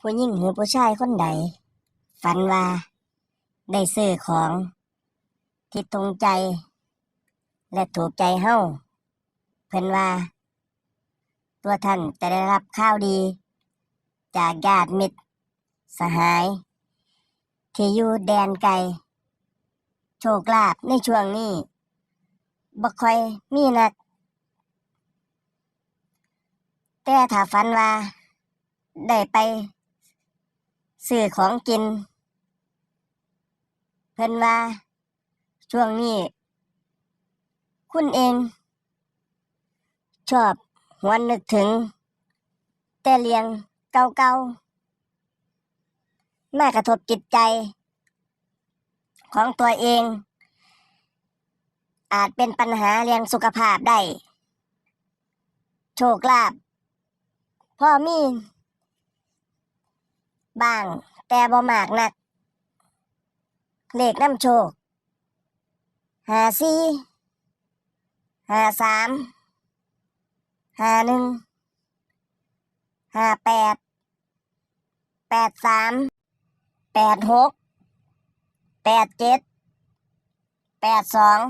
ผู้หญิงหรือผู้ชายคนใด ฝันว่า ได้ซื้อของ ที่ตรงใจ และถูกใจเฮาเพิ่นว่า ตัวท่านจะได้รับข้าวดี จากญาติมิตร สหาย ที่อยู่แดนไกลโชคลาภในช่วงนี้บ่ค่อยมีนัก แต่ถ้าฝันว่า ได้ไป ซื้อของกิน เพิ่นว่า ช่วงนี้ คุณเอง ชอบหวนนึกถึง แต่เลียงเก่าๆมากระทบจิตใจ ของตัวเอง อาจเป็นปัญหาเรื่องสุขภาพได้ โชคลาภพ่อมี บ้าง แต่บ่มากนัก เลขน้ำโชคหาสี่หาสามหาหนึ่งหาแปดแปดสามแปดหกแปดเจ็ดแปดสอง